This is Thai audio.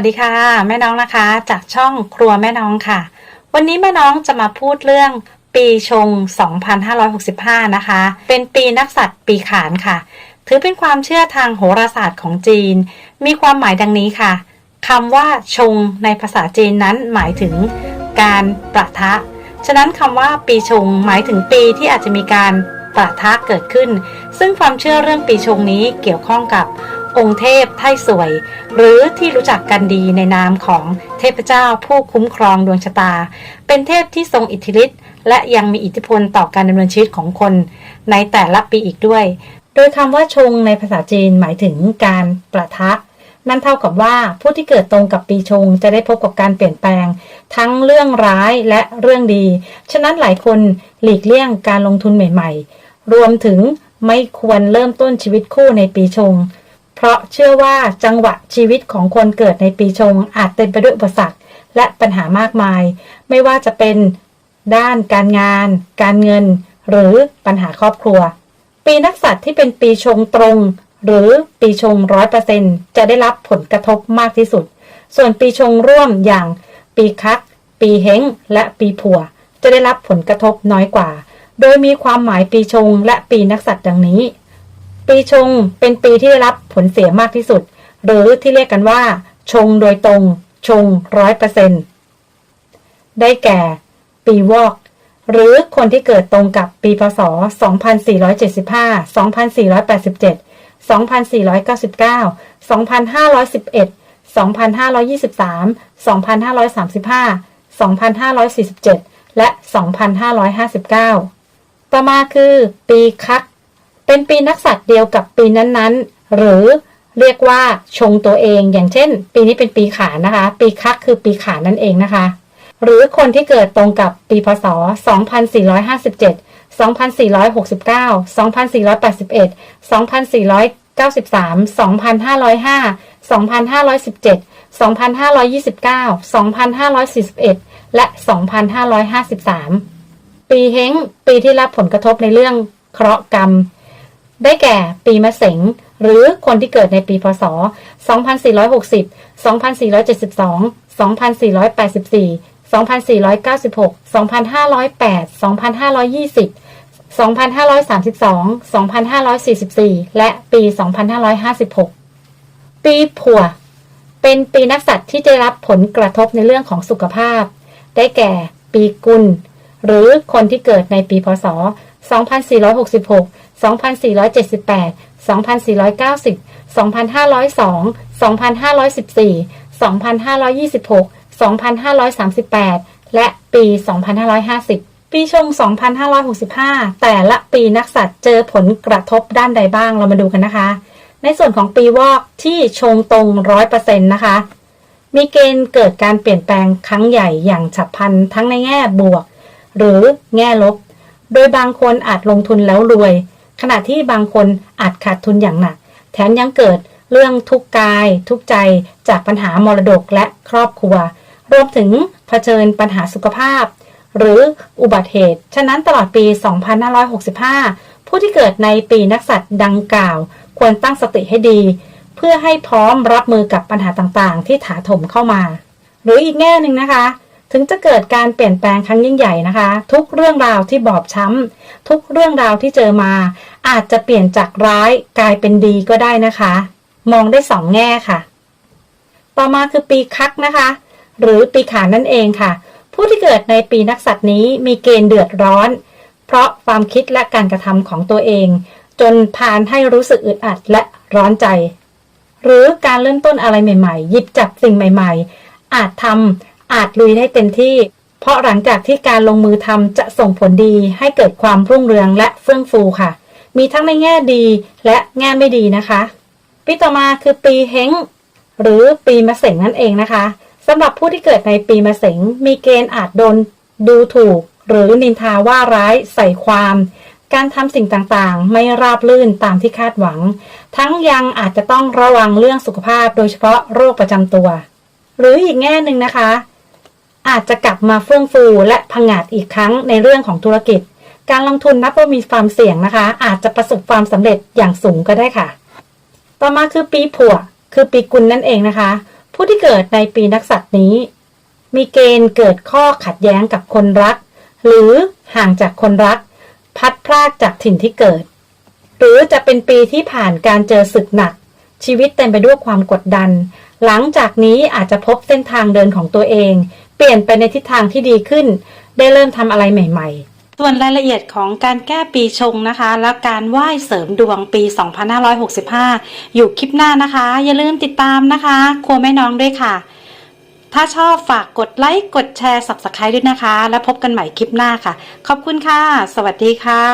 วัสดีค่ะ แม่น้องนะคะ จากช่องครัวแม่น้องค่ะ วันนี้แม่น้องจะมาพูดเรื่องปีชง 2565 นะคะ เป็นปีนักษัตว์ปีขานค่ะ ถือเป็นความเชื่อทางโหราศาสตร์ของจีน มีความหมายดังนี้ค่ะคำว่าชงในภาษาจีนนั้นหมายถึงการประทะ ฉะนั้นคำว่าปีชงหมายถึงปีที่อาจจะมีการประทะเกิดขึ้น ซึ่งความเชื่อเรื่องปีชงนี้เกี่ยวข้องกับ องค์เทพไทสวย หรือที่รู้จักกันดีในนามของเทพเจ้าผู้คุ้มครองดวงชะตา เป็นเทพที่ทรงอิทธิฤทธิ์และยังมีอิทธิพลต่อการดำเนินชีวิตของคน ในแต่ละปีอีกด้วย โดยคำว่าชงในภาษาจีนหมายถึงการประทะนั่นเท่ากับว่าผู้ที่เกิดตรงกับปีชงจะได้พบกับการเปลี่ยนแปลง ทั้งเรื่องร้ายและเรื่องดี ฉะนั้นหลายคนหลีกเลี่ยงการลงทุนใหม่ ๆ รวมถึงไม่ควรเริ่มต้นชีวิตคู่ในปีชง เพราะเชื่อว่าจังหวะชีวิตของคนเกิดในปีชงอาจเต็มไปด้วยอุปสรรคและปัญหามากมาย ไม่ว่าจะเป็นด้านการงาน การเงิน หรือปัญหาครอบครัว ปีนักษัตริย์ที่เป็นปีชงตรง หรือปีชงร้อยเปอร์เซ็นจะได้รับผลกระทบมากที่สุด ส่วนปีชงร่วมอย่าง ปีคัก ปีเฮงและปีผัว จะได้รับผลกระทบน้อยกว่า โดยมีความหมายปีชงและปีนักษัตริย์ดังนี้ ปีชงเป็นปีที่ได้รับผลเสียมากที่สุด หรือที่เรียกกันว่า ชงโดยตรง ชงร้อยเปอร์เซ็นได้แก่ ปีวอก หรือคนที่เกิดตรงกับปีพศ 2475 2487 2499 2511 2523 2535 2547 และ 2559 ต่อมาคือ ปีคัก เป็นปีนักษัตริย์เดียวกับปีนั้นๆ หรือเรียกว่าชงตัวเอง อย่างเช่น ปีนี้เป็นปีขานนะคะ ปีคักคือปีขานนั่นเองนะคะ หรือคนที่เกิดตรงกับปีพศ 2457 2469 2481 2493 2505 2517 2529 2541 และ 2553 ปีเฮงปีที่รับผลกระทบในเรื่องเคราะห์กรรม ได้แก่ปีมะเสงหรือคนที่เกิดในปีพศ 2460 2472 2484 2496 2508 2520 2532 2544 และปี 2556 ปีผัว เป็นปีนักสัตว์ที่ได้รับผลกระทบในเรื่องของสุขภาพ ได้แก่ ปีกุล หรือคนที่เกิดในปีพศ 2466 2478 2490 2502 2514 2526 2538 และปี 2550 ปีชง 2565 แต่ละปีนักสัตว์เจอผลกระทบด้านใดบ้างเรามาดูกันนะคะ ในส่วนของปีวอกที่ชงตรง 100%นะคะ มีเกณฑ์เกิดการเปลี่ยนแปลงครั้งใหญ่อย่างฉับพลันทั้งในแง่บวก หรือแง่ลบ โดยบางคนอาจลงทุนแล้วรวย ขณะที่บางคนอาจขาดทุนอย่างหนัก แถมยังเกิดเรื่องทุกกาย ทุกใจจากปัญหามรดกและครอบครัว รวมถึงเผชิญปัญหาสุขภาพ หรืออุบัติเหตุ ฉะนั้นตลอดปี 2565 ผู้ที่เกิดในปีนักษัตริย์ดังกล่าว ควรตั้งสติให้ดี เพื่อให้พร้อมรับมือกับปัญหาต่างๆ ที่ถาโถมเข้ามา หรืออีกแง่หนึ่งนะคะ ถึงจะเกิดการเปลี่ยนแปลงครั้งยิ่งใหญ่นะคะ ทุกเรื่องราวที่บอบช้ำ ทุกเรื่องราวที่เจอมา อาจจะเปลี่ยนจากร้ายกลายเป็นดีก็ได้นะคะ มองได้สองแง่ค่ะ ต่อมาคือปีคักนะคะ หรือปีขานนั่นเองค่ะ ผู้ที่เกิดในปีนักสัตว์นี้มีเกณฑ์เดือดร้อน เพราะความคิดและการกระทำของตัวเอง จนพานให้รู้สึกอึดอัดและร้อนใจ หรือการเริ่มต้นอะไรใหม่ ๆ หยิบจับสิ่งใหม่ ๆ อาจทำ อาจลุยได้เต็มที่ เพราะหลังจากที่การลงมือทำจะส่งผลดีให้เกิดความรุ่งเรืองและเฟื่องฟูค่ะ มีทั้งในแง่ดีและแง่ไม่ดีนะคะ ปีต่อมาคือปีเฮงหรือปีมะเสงนั่นเองนะคะสำหรับผู้ที่เกิดในปีมะเสงมีเกณฑ์อาจโดนดูถูก หรือนินทาว่าร้ายใส่ความ การทำสิ่งต่างๆ ไม่ราบรื่นตามที่คาดหวัง ทั้งยังอาจจะต้องระวังเรื่องสุขภาพโดยเฉพาะโรคประจำตัว หรืออีกแง่หนึ่งนะคะ อาจจะกลับมาเฟื่องฟูและพังาดอีกครั้งในเรื่องของธุรกิจ การลงทุนนับว่ามีความเสี่ยงนะคะ อาจจะประสบความสำเร็จอย่างสูงก็ได้ค่ะ ต่อมาคือปีผัวคือปีกุลนั่นเองนะคะ ผู้ที่เกิดในปีนักษัตร์นี้ มีเกณฑ์เกิดข้อขัดแย้งกับคนรัก หรือห่างจากคนรัก พัดพรากจากถิ่นที่เกิด หรือจะเป็นปีที่ผ่านการเจอศึกหนัก ชีวิตเต็มไปด้วยความกดดัน หลังจากนี้อาจจะพบเส้นทางเดินของตัวเอง เปลี่ยนไปในทิศทางที่ดีขึ้น ได้เริ่มทำอะไรใหม่ ๆส่วนรายละเอียดของการแก้ปีชงนะคะ และการไหว้เสริมดวงปี 2565 อยู่คลิปหน้านะคะ อย่าลืมติดตามนะคะ ครัวแม่น้องด้วยค่ะ ถ้าชอบฝากกดไลค์กดแชร์ Subscribe ด้วยนะคะ แล้วพบกันใหม่คลิปหน้าค่ะ ขอบคุณค่ะ สวัสดีค่ะ